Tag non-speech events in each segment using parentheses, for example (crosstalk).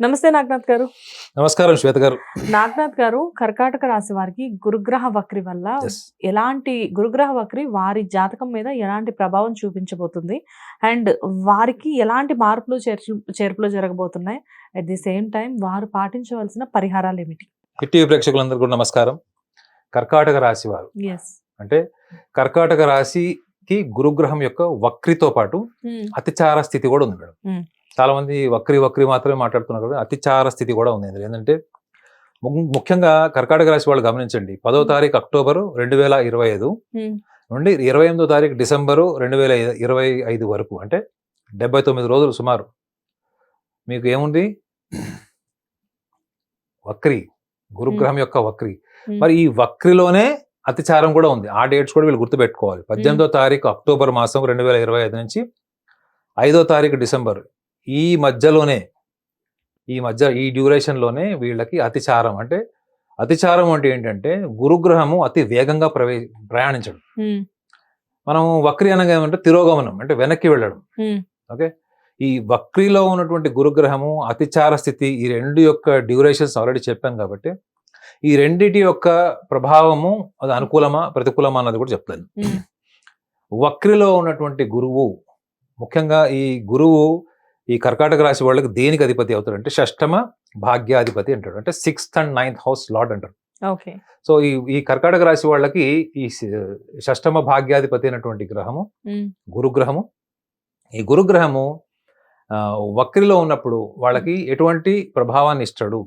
నమస్తే నాగనాథ్ గారు. నమస్కారం శ్వేత గారు. నాగనాథ్ గారు కర్కాటక రాశి వారికి గురుగ్రహ వక్రి వల్ల. ఎలాంటి గురుగ్రహ వక్రి వారి జాతకం మీద ఎలాంటి ప్రభావం చూపించబోతుంది? అండ్ వారికి ఎలాంటి మార్పులు చేర్చు చేర్పులు జరగబోతున్నాయి? అట్ ది సేమ్ టైం వారు పాటించవలసిన పరిహారాలు ఏమిటి? హిట్ ప్రేక్షకులందరూ కూడా నమస్కారం. కర్కాటక రాశి వారు. అంటే కర్కాటక రాశికి గురుగ్రహం యొక్క వక్రితో పాటు అతిచార స్థితి కూడా ఉంది మేడం. Hmm. చాలా మంది వక్రి వక్రి మాత్రమే మాట్లాడుతున్నారు కదా అతిచార స్థితి కూడా ఉంది ఇందులో. ఏంటంటే ముఖ్యంగా కర్కాటక రాశి వాళ్ళు గమనించండి. పదో. తారీఖు అక్టోబరు రెండు వేల ఇరవై ఐదు నుండి ఇరవై ఎనిమిదో తారీఖు డిసెంబరు రెండు వేల ఇరవై ఐదు వరకు. అంటే డెబ్బై తొమ్మిది రోజులు సుమారు. మీకు ఏముంది? వక్రి గురుగ్రహం యొక్క వక్రి. మరి ఈ వక్రిలోనే అతిచారం కూడా ఉంది. ఆ డేట్స్ కూడా వీళ్ళు గుర్తుపెట్టుకోవాలి. పద్దెనిమిదో తారీఖు అక్టోబర్ మాసం రెండు వేల ఇరవై ఐదు నుంచి ఐదో తారీఖు డిసెంబర్. ఈ మధ్యలోనే ఈ మధ్య ఈ డ్యూరేషన్లోనే వీళ్ళకి అతిచారం. అంటే అతిచారం అంటే ఏంటంటే గురుగ్రహము అతి వేగంగా ప్రవే ప్రయాణించడం. మనం వక్రి అనగా ఏమంటే తిరోగమనం అంటే వెనక్కి వెళ్ళడం. ఓకే? ఈ వక్రిలో ఉన్నటువంటి గురుగ్రహము అతిచార స్థితి ఈ రెండు యొక్క డ్యూరేషన్స్ ఆల్రెడీ చెప్పాను కాబట్టి ఈ రెండిటి యొక్క ప్రభావము అది అనుకూలమా ప్రతికూలమా అన్నది కూడా చెప్తాను. వక్రిలో ఉన్నటువంటి గురువు ముఖ్యంగా ఈ గురువు ఈ కర్కాటక రాశి వాళ్ళకి దేనికి అధిపతి అవుతాడు అంటే షష్టమ భాగ్యాధిపతి అంటాడు అంటే sixth and ninth house lord అంటారు. ఓకే. సో ఈ ఈ కర్కాటక రాశి వాళ్ళకి ఈ షష్టమ భాగ్యాధిపతి అయినటువంటి గ్రహము గురుగ్రహము. ఈ గురుగ్రహము వక్రిలో ఉన్నప్పుడు వాళ్ళకి ఎటువంటి ప్రభావాన్ని ఇస్తాడు?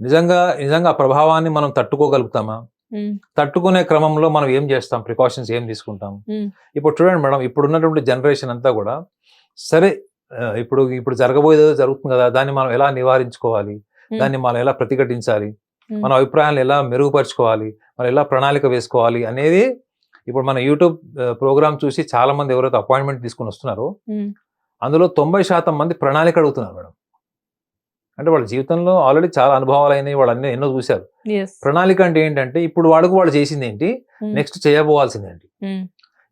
నిజంగా నిజంగా ఆ ప్రభావాన్ని మనం తట్టుకోగలుగుతామా? తట్టుకునే క్రమంలో మనం ఏం చేస్తాం? ప్రికాషన్స్ ఏం తీసుకుంటాం. ఇప్పుడు చూడండి మేడం ఇప్పుడు ఉన్నటువంటి జనరేషన్ అంతా కూడా సరే ఇప్పుడు ఇప్పుడు జరగబోయేది జరుగుతుంది కదా దాన్ని మనం ఎలా నివారించుకోవాలి? దాన్ని మనం ఎలా ప్రతిఘటించాలి? మన అభిప్రాయాలను ఎలా మెరుగుపరుచుకోవాలి? మనం ఎలా ప్రణాళిక వేసుకోవాలి అనేది ఇప్పుడు మన యూట్యూబ్ ప్రోగ్రామ్ చూసి చాలా మంది ఎవరైతే అపాయింట్మెంట్ తీసుకుని వస్తున్నారో అందులో తొంభై శాతం మంది ప్రణాళిక అడుగుతున్నారు మేడం. అంటే వాళ్ళ జీవితంలో ఆల్రెడీ చాలా అనుభవాలు అయినాయి వాళ్ళు అన్ని ఎన్నో చూశారు. ప్రణాళిక అంటే ఏంటంటే ఇప్పుడు వాడుకు వాళ్ళు చేసింది ఏంటి? నెక్స్ట్ చేయబోవాల్సింది ఏంటి?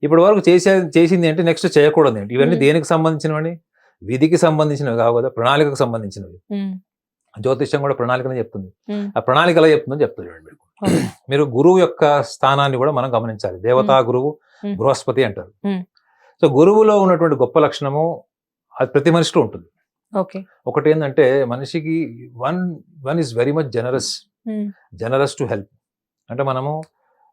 ఇప్పటి వరకు చేసే చేసింది ఏంటి? నెక్స్ట్ చేయకూడదు ఏంటి? ఇవన్నీ. దేనికి సంబంధించినవి విధికి సంబంధించినవి కావు కదా ప్రణాళికకు సంబంధించినవి. జ్యోతిష్యం కూడా ప్రణాళికనే చెప్తుంది. ఆ ప్రణాళిక ఎలా చెప్తుందని చెప్తుంది చూడండి Okay. మీరు గురువు యొక్క స్థానాన్ని కూడా మనం గమనించాలి. దేవతా గురువు. బృహస్పతి అంటారు. సో గురువులో ఉన్నటువంటి గొప్ప లక్షణము అది ప్రతి మనిషిలో ఉంటుంది. ఒకటి ఏంటంటే మనిషికి one one is very much generous. Generous to help. అంటే మనము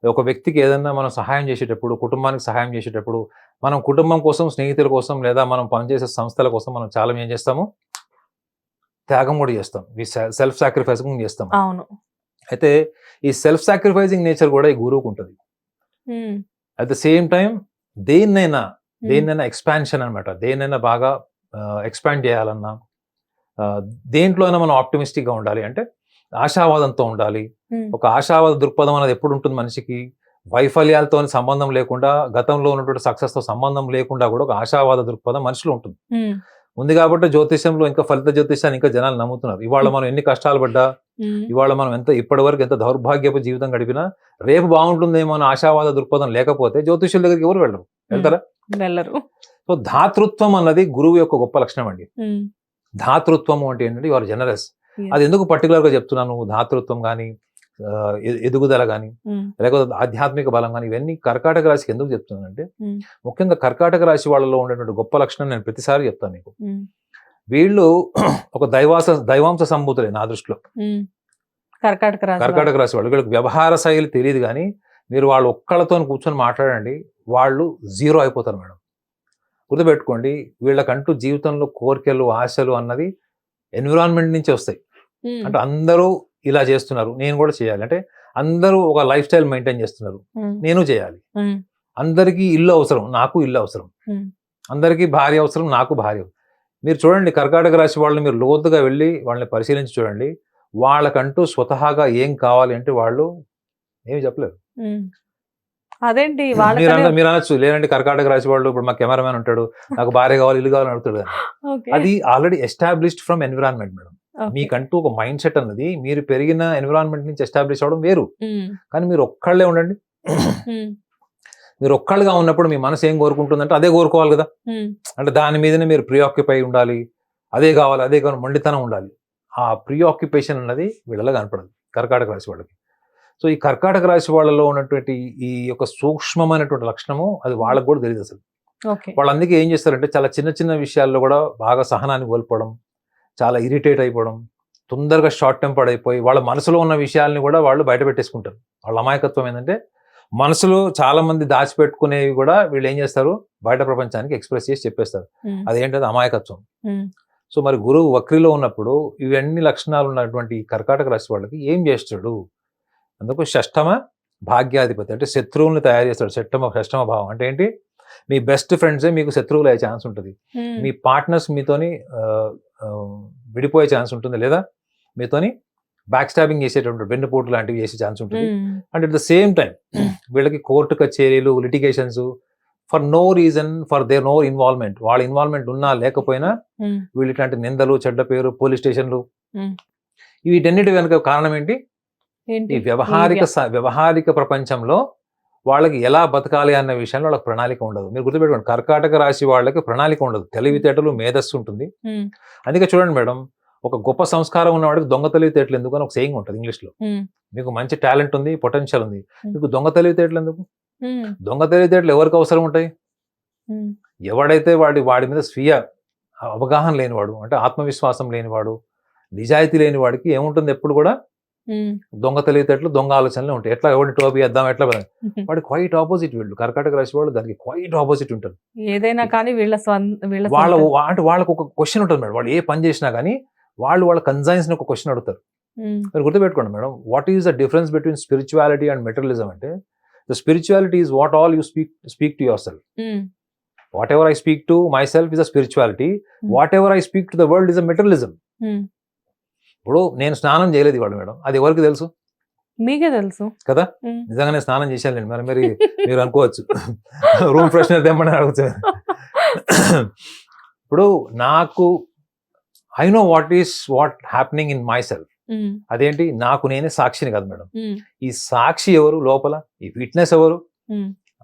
ఒక వ్యక్తికి ఏదైనా మనం సహాయం చేసేటప్పుడు కుటుంబానికి సహాయం చేసేటప్పుడు మనం కుటుంబం కోసం స్నేహితుల కోసం లేదా మనం పనిచేసే సంస్థల కోసం మనం చాలా ఏం చేస్తాము? త్యాగం కూడా చేస్తాం. ఈ సెల్ఫ్ సాక్రిఫైసింగ్ చేస్తాం. అవును. అయితే ఈ సెల్ఫ్ సాక్రిఫైసింగ్ నేచర్ కూడా ఈ గురువుకు ఉంటుంది. అట్ ద సేమ్ టైం దేన్నైనా దేన్నైనా ఎక్స్పాన్షన్ అన్నమాట. దేన్నైనా బాగా ఎక్స్పాండ్ చేయాలన్నా ఆ, దేంట్లోనైనా మనం ఆప్టిమిస్టిక్గా ఉండాలి. అంటే ఆశావాదంతో ఉండాలి. ఒక ఆశావాద దృక్పథం అనేది ఎప్పుడు ఉంటుంది మనిషికి? వైఫల్యాలతో సంబంధం లేకుండా గతంలో ఉన్నటువంటి సక్సెస్తో సంబంధం లేకుండా కూడా ఒక ఆశావాద దృక్పథం మనిషిలో ఉంటుంది. ఉంది కాబట్టి జ్యోతిష్యంలో ఇంకా ఫలిత జ్యోతిష్యాన్ని ఇంకా జనాలు నమ్ముతున్నారు. ఇవాళ మనం ఎన్ని కష్టాలు పడ్డా ఇవాళ మనం ఎంత ఇప్పటి వరకు ఎంత దౌర్భాగ్యపు జీవితం గడిపినా రేపు బాగుంటుందేమో అన్న ఆశావాద దృక్పథం లేకపోతే జ్యోతిష్యుల దగ్గరికి ఎవరు వెళ్ళరు. వెళ్తారా? వెళ్ళరు. సో ధాతృత్వం అన్నది గురువు యొక్క గొప్ప లక్షణం అండి. ధాతృత్వం అంటే ఏంటంటే యువర్ జనరస్. అది ఎందుకు పర్టికులర్గా చెప్తున్నాను? ధాతృత్వం కానీ ఎదుగుదల కానీ లేకపోతే ఆధ్యాత్మిక బలం కానీ ఇవన్నీ కర్కాటక రాశికి ఎందుకు చెప్తున్నానంటే. ముఖ్యంగా కర్కాటక రాశి వాళ్ళలో ఉండేటువంటి గొప్ప లక్షణం నేను ప్రతిసారి చెప్తాను మీకు. వీళ్ళు (clears throat) ఒక దైవాస దైవాంశ సంభూతులే నా దృష్టిలో. కర్కాటక రాశి కర్కాటక రాశి వాళ్ళు. వీళ్ళకి వ్యవహార శైలి తెలియదు కానీ మీరు వాళ్ళు ఒక్కళ్ళతో కూర్చొని మాట్లాడండి వాళ్ళు జీరో అయిపోతారు మేడం. గుర్తుపెట్టుకోండి వీళ్ళకంటూ జీవితంలో కోరికలు ఆశలు అన్నది ఎన్విరాన్మెంట్ నుంచి వస్తాయి. అంటే అందరూ ఇలా చేస్తున్నారు నేను కూడా చేయాలి. అంటే అందరూ ఒక లైఫ్ స్టైల్ మెయింటైన్ చేస్తున్నారు. నేను చేయాలి. అందరికీ ఇల్లు అవసరం నాకు ఇల్లు అవసరం. అందరికీ భార్య అవసరం నాకు భార్య. మీరు చూడండి కర్కాటక రాశి వాళ్ళని మీరు లోతుగా వెళ్ళి వాళ్ళని పరిశీలించి చూడండి. వాళ్ళకంటూ స్వతహాగా ఏం కావాలి అంటే వాళ్ళు ఏమి చెప్పలేరు. అదేంటి? మీరు అనొచ్చు లేదంటే కర్కాటక రాశి వాళ్ళు ఇప్పుడు మా కెమెరామెన్ ఉంటాడు నాకు భార్య కావాలి ఇల్లు కావాలని అడుగుతాడు (laughs) అది already established from environment madam. మీకంటూ ఒక మైండ్ సెట్ అన్నది మీరు పెరిగిన ఎన్విరాన్మెంట్ నుంచి ఎస్టాబ్లిష్ అవడం వేరు. కానీ మీరు ఒక్కళ్ళే ఉండండి. మీరు ఒక్కళ్ళుగా ఉన్నప్పుడు మీ మనసు ఏం కోరుకుంటుందంటే అదే కోరుకోవాలి కదా. అంటే దాని మీదనే మీరు ప్రియాక్యుపై ఉండాలి. అదే కావాలి అదే కావాలి మొండితనం ఉండాలి. ఆ ప్రియాక్యుపేషన్ అన్నది వీళ్ళలో కనపడదు. కర్కాటక రాశి వాళ్ళకి. సో ఈ కర్కాటక రాశి వాళ్ళలో ఉన్నటువంటి ఈ యొక్క సూక్ష్మమైనటువంటి లక్షణము అది వాళ్ళకు కూడా తెలియదు అసలు ఓకే. వాళ్ళు అందుకే ఏం చేస్తారంటే చాలా చిన్న చిన్న విషయాల్లో కూడా బాగా సహనాన్ని కోల్పోవడం చాలా ఇరిటేట్ అయిపోవడం తొందరగా షార్ట్ టెంపర్డ్ అయిపోయి వాళ్ళ మనసులో ఉన్న విషయాల్ని కూడా వాళ్ళు బయట పెట్టేసుకుంటారు. వాళ్ళ అమాయకత్వం ఏంటంటే మనసులో చాలా మంది దాచిపెట్టుకునేవి కూడా వీళ్ళు ఏం చేస్తారు? బయట ప్రపంచానికి ఎక్స్ప్రెస్ చేసి చెప్పేస్తారు. అదేంటది? అమాయకత్వం. సో మరి గురువు వక్రిలో ఉన్నప్పుడు ఇవన్నీ లక్షణాలు ఉన్నటువంటి కర్కాటక రాశి వాళ్ళకి ఏం చేస్తాడు? అందుకు షష్టమ భాగ్యాధిపతి అంటే శత్రువుల్ని తయారు చేస్తాడు. షష్టమ షష్టమ భావం అంటే ఏంటి? మీ బెస్ట్ ఫ్రెండ్సే మీకు శత్రువులు అయ్యే ఛాన్స్ ఉంటుంది. మీ పార్ట్నర్స్ మీతోని విడిపోయే ఛాన్స్ ఉంటుంది లేదా? మీతోని బ్యాక్ స్టాబింగ్ చేసేటువంటి వెన్నుపోటు లాంటివి చేసే ఛాన్స్ ఉంటుంది. And at the same time వీళ్ళకి కోర్టు కచేరీలు litigations for no reason for there no involvement వాళ్ళ ఇన్వాల్వ్మెంట్ ఉన్నా లేకపోయినా వీళ్ళు ఇట్లాంటి నిందలు చెడ్డ పేరు పోలీస్ స్టేషన్లు. వీటన్నిటి వెనుక కారణం ఏంటి? ఈ వ్యవహారిక వ్యవహారిక ప్రపంచంలో వాళ్ళకి ఎలా బతకాలి అన్న విషయంలో వాళ్ళకి ప్రణాళిక ఉండదు. మీరు గుర్తుపెట్టుకోండి కర్కాటక రాశి వాళ్ళకి ప్రణాళిక ఉండదు. తెలివితేటలు మేధస్సు ఉంటుంది. అందుకే చూడండి మేడం ఒక గొప్ప సంస్కారం ఉన్నవాడికి దొంగ తెలివితేటలు ఎందుకు అని ఒక సేయింగ్ ఉంటుంది ఇంగ్లీష్లో. మీకు మంచి టాలెంట్ ఉంది పొటెన్షియల్ ఉంది. మీకు దొంగ తెలివితేటలు ఎందుకు? దొంగ తెలివితేటలు ఎవరికి అవసరం ఉంటాయి? ఎవడైతే వాడి వాడి మీద స్వీయ అవగాహన లేనివాడు అంటే ఆత్మవిశ్వాసం లేనివాడు నిజాయితీ లేని వాడికి ఏముంటుంది ఎప్పుడు కూడా? దొంగ తెలివితేటలు దొంగ ఆలోచనలు ఉంటాయి. ఎట్లా ఎవరిని టోపీ వేద్దాం ఎట్లా. వాడి క్వైట్ ఆపోజిట్ వీళ్ళు. కర్కాటక రాశి వాళ్ళు దానికి క్వైట్ ఆపోజిట్ ఉంటారు. ఏదైనా కానీ వీళ్ళ వీళ్ళ వాళ్ళ అంటే వాళ్ళకు ఒక క్వశ్చన్ ఉంటుంది మేడం. వాళ్ళు ఏ పని చేసినా కానీ వాళ్ళు వాళ్ళ కన్సైన్స్ ఒక క్వశ్చన్ అడుగుతారు. మీరు గుర్తుపెట్టుకోండి madam. What is the difference between spirituality and materialism అంటే the spirituality is what all you speak speak to yourself. Whatever I speak to myself is a spirituality. Whatever I speak to the world is a materialism um. ఇప్పుడు నేను స్నానం చేయలేదు ఇవాళ madam. అది ఎవరికి తెలుసు? మీకే తెలుసు. కదా. నిజంగానే స్నానం చేశాను మరి మరి మీరు అనుకోవచ్చు. రూమ్ ఫ్రెషనర్ తెమ్మని అడగచ్చు ఇప్పుడు నాకు I know what is what happening in myself అదేంటి? నాకు నేనే సాక్షిని కాదు మేడం. ఈ సాక్షి ఎవరు లోపల? ఈ విట్నెస్ ఎవరు?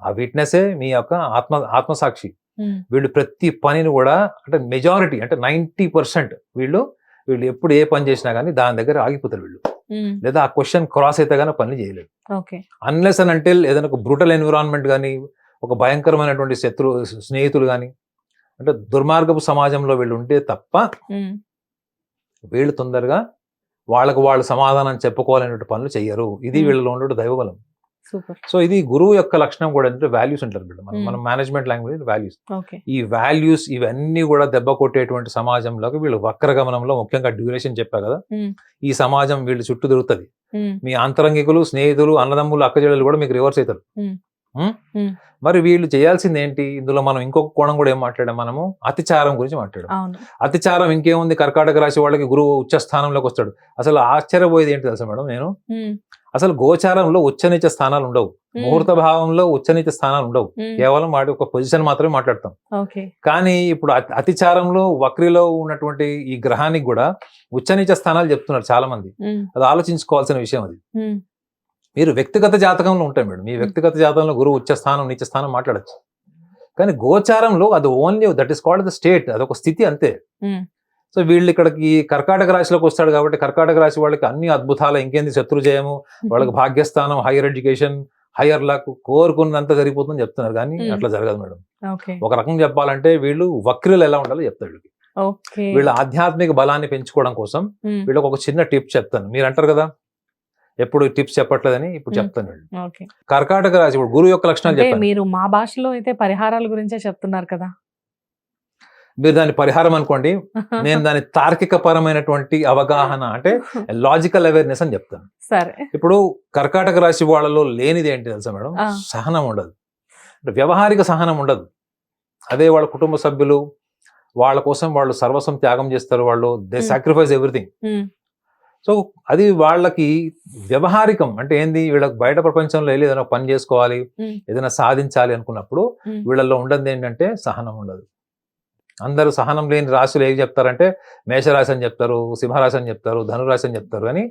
ఆ విట్నెసే మీ యొక్క ఆత్మ ఆత్మసాక్షి. వీళ్ళు ప్రతి పనిని కూడా అంటే మెజారిటీ అంటే నైంటీ పర్సెంట్ వీళ్ళు వీళ్ళు ఎప్పుడు ఏ పని చేసినా కానీ దాని దగ్గర ఆగిపోతారు వీళ్ళు. లేదా ఆ క్వశ్చన్ క్రాస్ అయితే కానీ పని చేయలేరు. ఓకే. అన్లెస్ అండ్ అంటిల్ ఏదైనా ఒక బ్రూటల్ ఎన్విరాన్మెంట్ కానీ ఒక భయంకరమైనటువంటి శత్రు స్నేహితులు కానీ అంటే దుర్మార్గపు సమాజంలో వీళ్ళు ఉంటే తప్ప వీళ్ళు తొందరగా వాళ్ళకు వాళ్ళు సమాధానం చెప్పుకోవాలనే పనులు చెయ్యరు. ఇది. వీళ్ళలో ఉండే దైవబలం. సో ఇది గురువు యొక్క లక్షణం కూడా ఏంటంటే వాల్యూస్ అంటారు వీళ్ళు మనం. మనం మేనేజ్మెంట్ లాంగ్వేజ్ వాల్యూస్ ఈ వాల్యూస్ ఇవన్నీ కూడా దెబ్బ కొట్టేటువంటి సమాజంలోకి వీళ్ళు వక్రగమనంలో ముఖ్యంగా డ్యూరేషన్ చెప్పా కదా. ఈ సమాజం వీళ్ళు చుట్టూ ఉమ్, మీ అంతరంగికులు స్నేహితులు అన్నదమ్ములు అక్కజెల్లెలు కూడా మీకు రివర్స్ అవుతారు. మరి వీళ్ళు చేయాల్సింది ఏంటి? ఇందులో మనం ఇంకొక కోణం కూడా ఏం మాట్లాడాం మనము? అతిచారం గురించి మాట్లాడాం. అతిచారం ఇంకేముంది? కర్కాటక రాశి వాళ్ళకి గురువు ఉచ్చ స్థానంలోకి వస్తాడు. అసలు ఆశ్చర్యపోయేది ఏంటి తెలుసా మేడం నేను? అసలు గోచారంలో ఉచ్చనీచ స్థానాలు ఉండవు. ముహూర్త భావంలో ఉచ్చనీచ స్థానాలు ఉండవు. కేవలం వాటి ఒక పొజిషన్ మాత్రమే మాట్లాడతాం. కానీ ఇప్పుడు అతి- అతిచారంలో వక్రిలో ఉన్నటువంటి ఈ గ్రహానికి కూడా ఉచ్చనీచ స్థానాలు చెప్తున్నారు చాలా మంది అది ఆలోచించుకోవాల్సిన విషయం అది. మీరు వ్యక్తిగత జాతకంలో ఉంటాయి మేడం. మీ వ్యక్తిగత జాతకంలో గురువు ఉచ్చ స్థానం నీచ స్థానం మాట్లాడచ్చు. కానీ గోచారంలో అది only that is called the state అదొక స్థితి అంతే. సో వీళ్ళు ఇక్కడికి కర్కాటక రాశిలోకి వస్తాడు కాబట్టి కర్కాటక రాశి వాళ్ళకి అన్ని అద్భుతాలు ఇంకేంది శత్రు జయము వాళ్ళకి భాగ్యస్థానం హైయర్ ఎడ్యుకేషన్ హైయర్ లాక్ కోరుకున్నంత జరిగిపోతుందని చెప్తున్నారు కానీ. అట్లా జరగదు మేడం. ఒక రకం చెప్పాలంటే వీళ్ళు వక్రీలు ఎలా ఉండాలో చెప్తాడు వీళ్ళకి. వీళ్ళ ఆధ్యాత్మిక బలాన్ని పెంచుకోవడం కోసం వీళ్ళకి ఒక చిన్న టిప్ చెప్తాను. మీరు అంటారు కదా ఎప్పుడు టిప్స్ చెప్పట్లేదని ఇప్పుడు. చెప్తాను కర్కాటక రాశి ఇప్పుడు గురువు యొక్క లక్షణాలు మీరు మా భాషలో అయితే పరిహారాల గురించే చెప్తున్నారు కదా. మీరు దాని పరిహారం అనుకోండి (laughs) నేను దాని తార్కిక పరమైనటువంటి అవగాహన అంటే (laughs) లాజికల్ అవేర్నెస్ అని చెప్తాను. సరే. ఇప్పుడు కర్కాటక రాశి వాళ్ళలో లేనిది ఏంటి తెలుసా మేడం. సహనం ఉండదు. అంటే వ్యవహారిక సహనం ఉండదు. అదే వాళ్ళ కుటుంబ సభ్యులు వాళ్ళ కోసం వాళ్ళు సర్వస్వం త్యాగం చేస్తారు వాళ్ళు దే. సాక్రిఫైస్ ఎవ్రీథింగ్ సో అది వాళ్ళకి వ్యవహారికం అంటే ఏంది? వీళ్ళకి బయట ప్రపంచంలో వెళ్ళి ఏదైనా పని చేసుకోవాలి. ఏదైనా సాధించాలి అనుకున్నప్పుడు వీళ్ళల్లో ఉండదు ఏంటంటే సహనం ఉండదు. అందరూ సహనం లేని రాశులు ఏం చెప్తారంటే మేషరాశి అని చెప్తారు సింహరాశి అని చెప్తారు ధనురాశి అని చెప్తారు. కానీ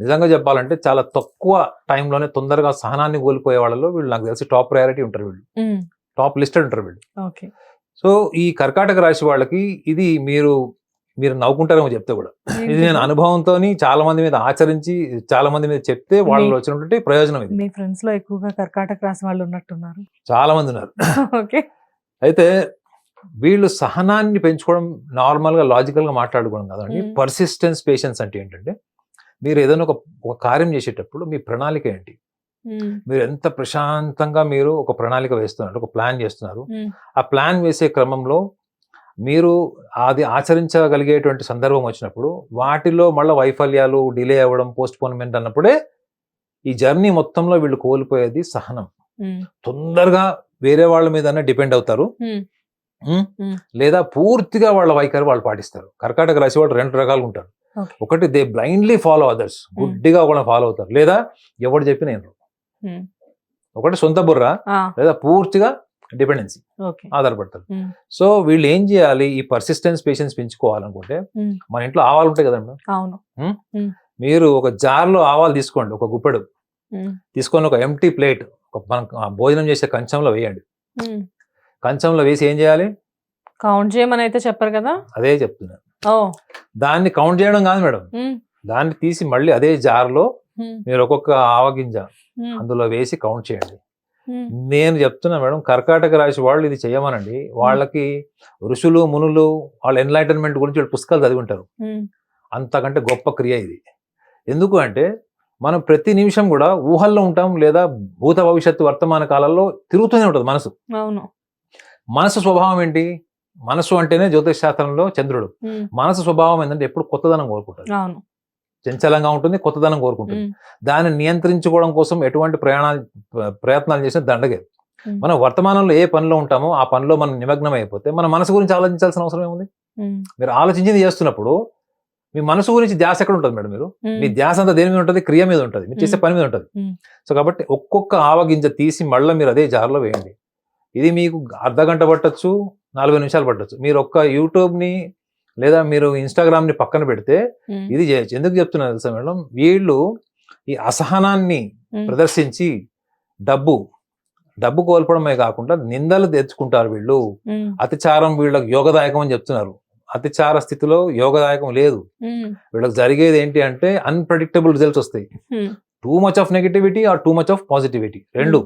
నిజంగా చెప్పాలంటే చాలా తక్కువ టైంలోనే తొందరగా సహనాన్ని కోల్పోయే వాళ్ళలో వీళ్ళు నాకు తెలిసి టాప్ ప్రయారిటీ ఉంటారు వీళ్ళు. టాప్ లిస్టెడ్ ఉంటారు వీళ్ళు. ఓకే. సో ఈ కర్కాటక రాశి వాళ్ళకి ఇది మీరు మీరు నవ్వుకుంటారేమో చెప్తే కూడా. ఇది నేను అనుభవంతో చాలా మంది మీద ఆచరించి చాలా మంది మీద చెప్తే వాళ్ళు వచ్చినటువంటి ప్రయోజనం ఇది. మీ ఫ్రెండ్స్లో ఎక్కువగా కర్కాటక రాసి వాళ్ళు ఉన్నట్టున్నారు. చాలా మంది ఉన్నారు. ఓకే. అయితే వీళ్ళు సహనాన్ని పెంచుకోవడం నార్మల్గా లాజికల్గా మాట్లాడుకోవడం కాదండి. పర్సిస్టెన్స్ పేషెన్స్ అంటే ఏంటంటే మీరు ఏదైనా ఒక ఒక కార్యం చేసేటప్పుడు మీ ప్రణాళిక ఏంటి? మీరు ఎంత ప్రశాంతంగా మీరు ఒక ప్రణాళిక వేస్తున్నారు ఒక ప్లాన్ చేస్తున్నారు. ఆ ప్లాన్ వేసే క్రమంలో మీరు అది ఆచరించగలిగేటువంటి సందర్భం వచ్చినప్పుడు వాటిలో మళ్ళీ వైఫల్యాలు డిలే అవ్వడం పోస్ట్ పోన్మెంట్ అన్నప్పుడే ఈ జర్నీ మొత్తంలో వీళ్ళు కోల్పోయేది సహనం. తొందరగా వేరే వాళ్ళ మీదనే డిపెండ్ అవుతారు. లేదా పూర్తిగా వాళ్ళ వైఖరి వాళ్ళు పాటిస్తారు. కర్కాటక రాశి వాళ్ళు రెండు రకాలుగా ఉంటారు. ఒకటి దే బ్లైండ్లీ ఫాలో అదర్స్ గుడ్డిగా కూడా ఫాలో అవుతారు. లేదా ఎవరు చెప్పిన నేను. ఒకటి సొంత బుర్ర. లేదా పూర్తిగా డిపెండెన్సీ ఆధారపడతారు. సో వీళ్ళు ఏం చేయాలి? ఈ పర్సిస్టెన్స్ పేషెన్స్ పెంచుకోవాలనుకుంటే. మన ఇంట్లో ఆవాలు ఉంటాయి కదండి అవును. మీరు ఒక జార్లో ఆవాలు తీసుకోండి. ఒక గుప్పెడు. తీసుకొని ఒక ఎంటీ ప్లేట్ ఒక మనం భోజనం చేసే కంచంలో వేయండి. కంచంలో వేసి ఏం చేయాలి? కౌంట్ చేయమని అయితే చెప్పరు కదా? అదే చెప్తున్నాను దాన్ని కౌంట్ చేయడం కాదు మేడం. దాన్ని తీసి మళ్ళీ అదే జార్లో. మీరు ఒక్కొక్క ఆవగింజ. అందులో వేసి కౌంట్ చేయండి. నేను చెప్తున్నా మేడం కర్కాటక రాశి వాళ్ళు ఇది చేయమనండి. వాళ్ళకి ఋషులు మునులు వాళ్ళ ఎన్లైటన్మెంట్ గురించి వాళ్ళు పుస్తకాలు చదివి ఉంటారు. అంతకంటే గొప్ప క్రియ ఇది. ఎందుకు అంటే మనం ప్రతి నిమిషం కూడా ఊహల్లో ఉంటాం లేదా భూత భవిష్యత్తు వర్తమాన కాలంలో తిరుగుతూనే ఉంటుంది మనసు. అవును. మనసు స్వభావం ఏంటి మనసు అంటేనే జ్యోతిష్ శాస్త్రంలో చంద్రుడు. మనసు స్వభావం ఏంటంటే ఎప్పుడు కొత్తదనం కోరుకుంటుంది చంచలంగా ఉంటుంది కొత్తదనం కోరుకుంటుంది. దాన్ని నియంత్రించుకోవడం కోసం ఎటువంటి ప్రయాణాలు ప్ర- ప్రయత్నాలు చేసిన దండగే. మనం వర్తమానంలో ఏ పనిలో ఉంటామో ఆ పనిలో మనం నిమగ్నం అయిపోతే మన మనసు గురించి ఆలోచించాల్సిన అవసరం ఏముంది. మీరు ఆలోచించింది చేస్తున్నప్పుడు మీ మనసు గురించి ధ్యాస ఎక్కడ ఉంటుంది మేడం మీరు. మీ ధ్యాస అంతా దేని మీద ఉంటుంది క్రియ మీద ఉంటుంది మీరు చేసే. పని మీద ఉంటుంది. సో కాబట్టి ఒక్కొక్క ఆవగింజ తీసి మళ్ళీ మీరు అదే జార్లో వేయండి ఇది మీకు అర్ధ గంట పట్టచ్చు నలభై నిమిషాలు పట్టచ్చు మీరు ఒక్క యూట్యూబ్ని లేదా మీరు ఇన్స్టాగ్రామ్ని పక్కన పెడితే. ఇది చేయొచ్చు ఎందుకు చెప్తున్నారు తెలుసా మేడం వీళ్ళు ఈ అసహనాన్ని. ప్రదర్శించి డబ్బు డబ్బు కోల్పోవడమే కాకుండా నిందలు తెచ్చుకుంటారు వీళ్ళు. అతిచారం వీళ్ళకి యోగదాయకం అని చెప్తున్నారు అతిచార స్థితిలో యోగదాయకం లేదు. వీళ్ళకి జరిగేది ఏంటి అంటే అన్ప్రెడిక్టబుల్ రిజల్ట్స్ వస్తాయి. Too much of negativity or too much of positivity రెండు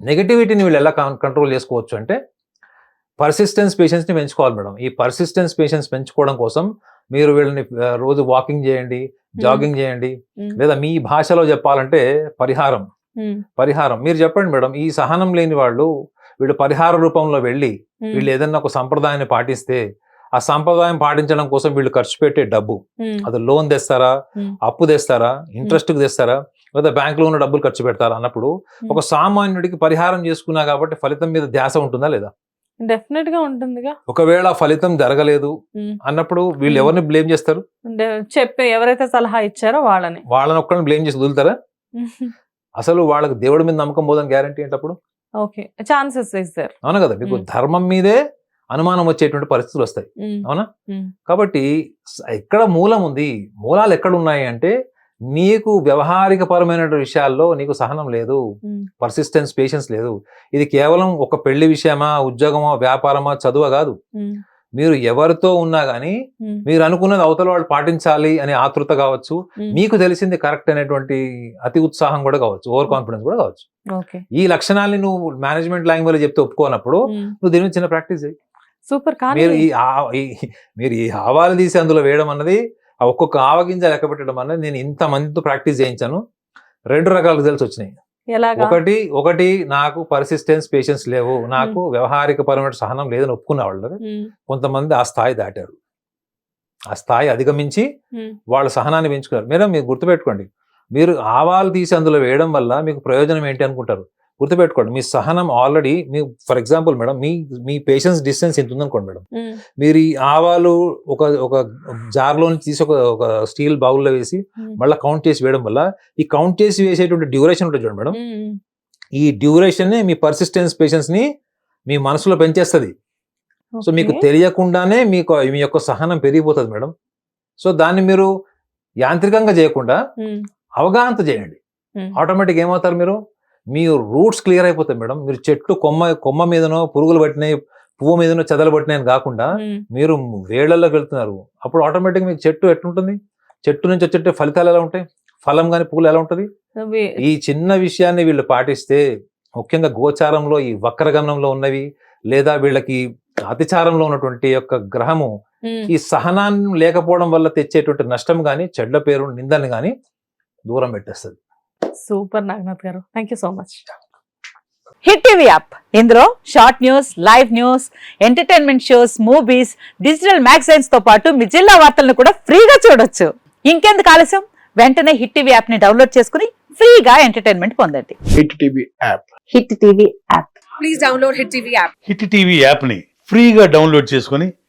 నెగిటివిటీని వీళ్ళు ఎలా కంట్రోల్ చేసుకోవచ్చు అంటే పర్సిస్టెన్స్ పేషెన్స్ని పెంచుకోవాలి మేడం ఈ పర్సిస్టెన్స్ పేషెన్స్ పెంచుకోవడం కోసం మీరు వీళ్ళని రోజు వాకింగ్ చేయండి జాగింగ్ చేయండి. లేదా మీ భాషలో చెప్పాలంటే పరిహారం. పరిహారం మీరు చెప్పండి మేడం ఈ సహనం లేని వాళ్ళు వీళ్ళు పరిహార రూపంలో వెళ్ళి. వీళ్ళు ఏదైనా ఒక సంప్రదాయాన్ని పాటిస్తే ఆ సంప్రదాయం పాటించడం కోసం వీళ్ళు ఖర్చు పెట్టే డబ్బు. అది లోన్ తెస్తారా. అప్పు తెస్తారా ఇంట్రెస్ట్ తెస్తారా లేదా బ్యాంక్లో ఉన్న డబ్బులు ఖర్చు పెడతారా అన్నప్పుడు Hmm. ఒక సామాన్యుడికి పరిహారం చేసుకున్నా కాబట్టి ఫలితం మీద ధ్యాస ఉంటుందా లేదా? డెఫినెట్గా ఉంటుందిగా. ఒకవేళ ఫలితం జరగలేదు Hmm. అన్నప్పుడు వీళ్ళు Hmm. ఎవరిని బ్లేమ్ చేస్తారు? చెప్పి ఎవరైతే సలహా ఇచ్చారో వాళ్ళని. వాళ్ళని ఒక్కరిని బ్లేమ్ చేసి వదులుతారా? అసలు వాళ్ళకి దేవుడి మీద నమ్మకం పోదని గ్యారంటీ ఏంటప్పుడు? ఓకే ఛాన్సెస్ ఇస్ దేర్ అవును కదా? మీకు. ధర్మం మీదే అనుమానం వచ్చేటువంటి పరిస్థితులు వస్తాయి. అవునా. కాబట్టి ఎక్కడ మూలం ఉంది? మూలాలు ఎక్కడ ఉన్నాయి అంటే నీకు వ్యవహారిక పరమైన విషయాల్లో నీకు సహనం లేదు. పర్సిస్టెన్స్ పేషెన్స్ లేదు. ఇది కేవలం ఒక పెళ్ళి విషయమా ఉద్యోగమా వ్యాపారమా చదువా కాదు. మీరు ఎవరితో ఉన్నా గానీ మీరు అనుకున్నది అవతల వాళ్ళు పాటించాలి అనే ఆతృత కావచ్చు. మీకు తెలిసింది కరెక్ట్ అనేటువంటి అతి ఉత్సాహం కూడా కావచ్చు. ఓవర్ కాన్ఫిడెన్స్ కూడా కావచ్చు. ఈ లక్షణాలని నువ్వు మేనేజ్మెంట్ లాంగ్వేజ్ చెప్తే ఒప్పుకోనప్పుడు నువ్వు దీని చిన్న ప్రాక్టీస్ చేయి సూపర్ కానీ మీరు ఈ- మీరు ఈ ఆవాలు తీసి అందులో వేయడం అన్నది ఆ ఒక్కొక్క ఆవగింజ లెక్క పెట్టడం అన్నది నేను ఇంత మందితో ప్రాక్టీస్ చేయించాను. రెండు రకాల రిజల్ట్స్ వచ్చినాయి. ఒకటి ఒకటి నాకు పర్సిస్టెన్స్ పేషెన్స్ లేవు. నాకు వ్యవహారిక పరమైన సహనం లేదని ఒప్పుకున్న వాళ్ళు. కొంతమంది ఆ స్థాయి దాటారు. ఆ స్థాయి అధిగమించి. వాళ్ళ సహనాన్ని పెంచుకున్నారు. మేడం మీరు గుర్తుపెట్టుకోండి. మీరు ఆవాలు తీసి అందులో వేయడం వల్ల మీకు ప్రయోజనం ఏంటి అనుకుంటారు? గుర్తుపెట్టుకోండి మీ సహనం ఆల్రెడీ మీ ఫర్ ఎగ్జాంపుల్ మేడం మీ మీ పేషెన్స్ డిస్టెన్స్ ఎంత ఉందనుకోండి మేడం. మీరు ఈ ఆవాలు ఒక ఒక జార్లో నుంచి తీసి ఒక ఒక స్టీల్ బౌల్లో వేసి. మళ్ళీ కౌంట్ చేసి వేయడం వల్ల ఈ కౌంట్ చేసి వేసేటువంటి డ్యూరేషన్ ఉంటుంది చూడండి మేడం. ఈ డ్యూరేషన్ మీ పర్సిస్టెన్స్ పేషెన్స్ని మీ మనసులో పెంచేస్తుంది సో మీకు. తెలియకుండానే మీకు మీ యొక్క సహనం పెరిగిపోతుంది మేడం సో దాన్ని మీరు యాంత్రికంగా చేయకుండా. అవగాహనతో చేయండి. ఆటోమేటిక్ ఏమవుతారు మీరు మీ రూట్స్ క్లియర్ అయిపోతాయి మేడం. మీరు చెట్టు కొమ్మ కొమ్మ మీదనో పురుగులు పట్టినాయి పువ్వు మీద చెదలబట్టినాయని కాకుండా ఉమ్, మీరు వేళ్ళలోకి వెళ్తున్నారు. అప్పుడు ఆటోమేటిక్ మీకు చెట్టు ఎట్లుంటుంది? చెట్టు నుంచి వచ్చే ఫలితాలు ఎలా ఉంటాయి? ఫలం కానీ పువ్వులు ఎలా ఉంటుంది? ఈ చిన్న విషయాన్ని వీళ్ళు పాటిస్తే ముఖ్యంగా గోచారంలో ఈ వక్రగమనంలో ఉన్నవి లేదా వీళ్ళకి అతిచారంలో ఉన్నటువంటి యొక్క గ్రహము ఈ సహనాన్ని లేకపోవడం వల్ల తెచ్చేటువంటి నష్టం కానీ చెడ్ల పేరు నిందని కానీ దూరం పెట్టేస్తుంది. Super Naganath garu. Thank you so much hit TV app. ఇందులో short news live news entertainment shows movies digital మ్యాగజైన్స్తో పాటు మీ జిల్లా వార్తలను కూడా ఫ్రీగా చూడొచ్చు. ఇంకెందుకు ఆలస్యం? వెంటనే హిట్ టీవీ యాప్ని డౌన్లోడ్ చేసుకుని ఫ్రీగా ఎంటర్టైన్మెంట్ పొందండి. Hit TV app. Hit TV app. Please download Hit TV app. Hit TV యాప్ని ఫ్రీగా డౌన్లోడ్ చేసుకొని